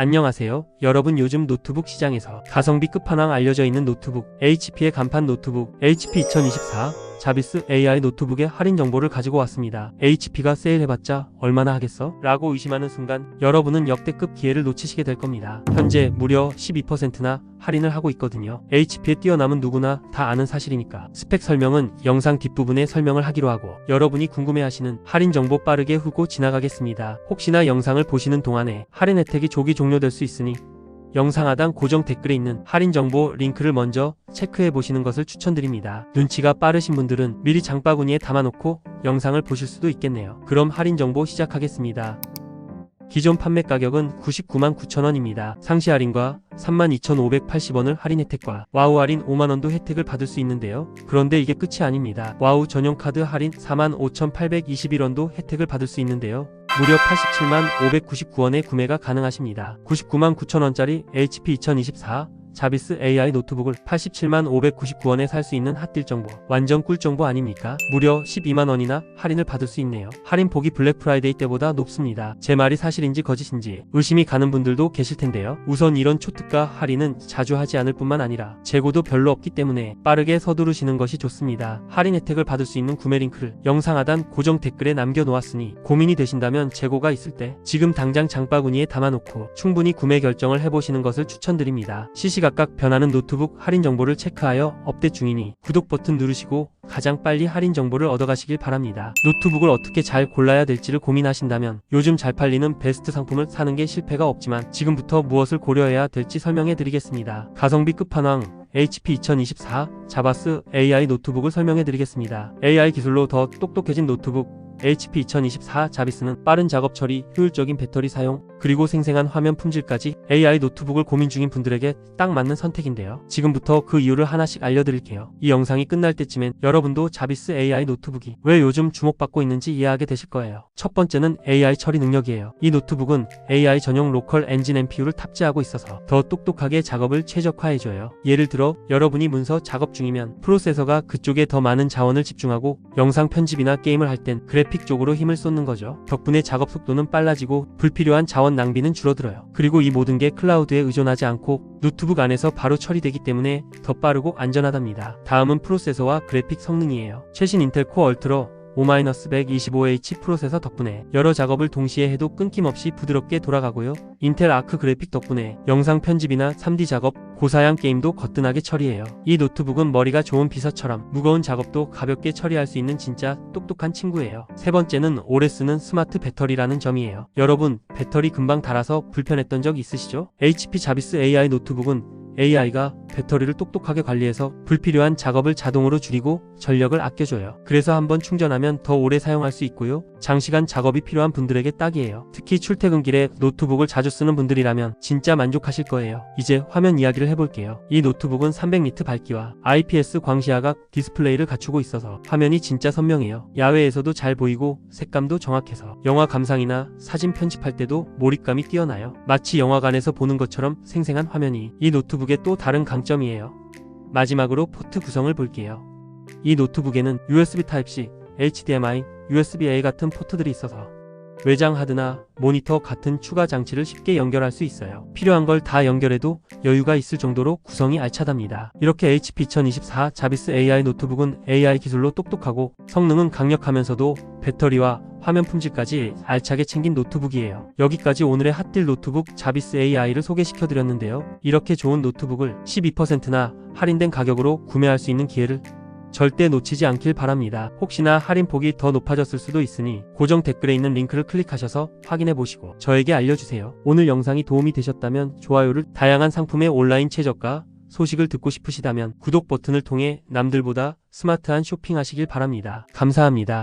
안녕하세요. 여러분 요즘 노트북 시장에서 가성비 끝판왕 알려져 있는 노트북 HP의 간판 노트북 HP 2024 자비스 AI 노트북의 할인 정보를 가지고 왔습니다. HP가 세일해봤자 얼마나 하겠어? 라고 의심하는 순간 여러분은 역대급 기회를 놓치시게 될 겁니다. 현재 무려 12%나 할인을 하고 있거든요. HP에 뛰어남은 누구나 다 아는 사실이니까 스펙 설명은 영상 뒷부분에 설명을 하기로 하고 여러분이 궁금해하시는 할인 정보 빠르게 훑고 지나가겠습니다. 혹시나 영상을 보시는 동안에 할인 혜택이 조기 종료될 수 있으니 영상 하단 고정 댓글에 있는 할인 정보 링크를 먼저 체크해 보시는 것을 추천드립니다. 눈치가 빠르신 분들은 미리 장바구니에 담아놓고 영상을 보실 수도 있겠네요. 그럼 할인 정보 시작하겠습니다. 기존 판매 가격은 99만 9천원입니다. 상시 할인과 32,580원을 할인 혜택과 와우 할인 5만원도 혜택을 받을 수 있는데요. 그런데 이게 끝이 아닙니다. 와우 전용 카드 할인 45,821원도 혜택을 받을 수 있는데요. 무려 87만 599원에 구매가 가능하십니다. 99만 9천원짜리 HP 2024 자비스 AI 노트북을 87만 599원에 살 수 있는 핫딜 정보. 완전 꿀 정보 아닙니까? 무려 12만 원이나 할인을 받을 수 있네요. 할인 폭이 블랙 프라이데이 때보다 높습니다. 제 말이 사실인지 거짓인지 의심이 가는 분들도 계실 텐데요. 우선 이런 초특가 할인은 자주 하지 않을 뿐만 아니라 재고도 별로 없기 때문에 빠르게 서두르시는 것이 좋습니다. 할인 혜택을 받을 수 있는 구매 링크를 영상 하단 고정 댓글에 남겨놓았으니 고민이 되신다면 재고가 있을 때 지금 당장 장바구니에 담아놓고 충분히 구매 결정을 해보시는 것을 추천드립니다. 시시각 각 변하는 노트북 할인 정보를 체크하여 업데이트 중이니 구독 버튼 누르시고 가장 빨리 할인 정보를 얻어가시길 바랍니다. 노트북을 어떻게 잘 골라야 될지를 고민하신다면 요즘 잘 팔리는 베스트 상품을 사는 게 실패가 없지만 지금부터 무엇을 고려해야 될지 설명해 드리겠습니다. 가성비 끝판왕 HP 2024 자바스 AI 노트북을 설명해 드리겠습니다. AI 기술로 더 똑똑해진 노트북 HP 2024 자비스는 빠른 작업 처리, 효율적인 배터리 사용, 그리고 생생한 화면 품질까지 AI 노트북을 고민 중인 분들에게 딱 맞는 선택인데요. 지금부터 그 이유를 하나씩 알려드릴게요. 이 영상이 끝날 때쯤엔 여러분도 자비스 AI 노트북이 왜 요즘 주목받고 있는지 이해하게 되실 거예요. 첫 번째는 AI 처리 능력이에요. 이 노트북은 AI 전용 로컬 엔진 NPU를 탑재하고 있어서 더 똑똑하게 작업을 최적화해줘요. 예를 들어 여러분이 문서 작업 중이면 프로세서가 그쪽에 더 많은 자원을 집중하고 영상 편집이나 게임을 할 땐 그래픽 쪽으로 힘을 쏟는 거죠. 덕분에 작업 속도는 빨라지고 불필요한 자원 낭비는 줄어들어요. 그리고 이 모든 게 클라우드에 의존하지 않고 노트북 안에서 바로 처리되기 때문에 더 빠르고 안전하답니다. 다음은 프로세서와 그래픽 성능이에요. 최신 인텔 코어 얼트로 5-125H 프로세서 덕분에 여러 작업을 동시에 해도 끊김없이 부드럽게 돌아가고요. 인텔 아크 그래픽 덕분에 영상 편집이나 3D 작업, 고사양 게임도 거뜬하게 처리해요. 이 노트북은 머리가 좋은 비서처럼 무거운 작업도 가볍게 처리할 수 있는 진짜 똑똑한 친구예요. 세 번째는 오래 쓰는 스마트 배터리라는 점이에요. 여러분, 배터리 금방 닳아서 불편했던 적 있으시죠? HP 자비스 AI 노트북은 AI가 배터리를 똑똑하게 관리해서 불필요한 작업을 자동으로 줄이고 전력을 아껴줘요. 그래서 한번 충전하면 더 오래 사용할 수 있고요. 장시간 작업이 필요한 분들에게 딱이에요. 특히 출퇴근길에 노트북을 자주 쓰는 분들이라면 진짜 만족하실 거예요. 이제 화면 이야기를 해볼게요. 이 노트북은 300니트 밝기와 IPS 광시야각 디스플레이를 갖추고 있어서 화면이 진짜 선명해요. 야외에서도 잘 보이고 색감도 정확해서 영화 감상이나 사진 편집할 때도 몰입감이 뛰어나요. 마치 영화관에서 보는 것처럼 생생한 화면이 이 노트북의 또 다른 강 점이에요. 마지막으로 포트 구성을 볼게요. 이 노트북에는 USB Type-C, HDMI, USB-A 같은 포트들이 있어서 외장 하드나 모니터 같은 추가 장치를 쉽게 연결할 수 있어요. 필요한 걸 다 연결해도 여유가 있을 정도로 구성이 알차답니다. 이렇게 HP 2024 자비스 AI 노트북은 AI 기술로 똑똑하고 성능은 강력하면서도 배터리와 화면 품질까지 알차게 챙긴 노트북이에요. 여기까지 오늘의 핫딜 노트북 자비스 AI를 소개시켜 드렸는데요. 이렇게 좋은 노트북을 12%나 할인된 가격으로 구매할 수 있는 기회를 절대 놓치지 않길 바랍니다. 혹시나 할인폭이 더 높아졌을 수도 있으니 고정 댓글에 있는 링크를 클릭하셔서 확인해 보시고 저에게 알려주세요. 오늘 영상이 도움이 되셨다면 좋아요를 다양한 상품의 온라인 최저가 소식을 듣고 싶으시다면 구독 버튼을 통해 남들보다 스마트한 쇼핑하시길 바랍니다. 감사합니다.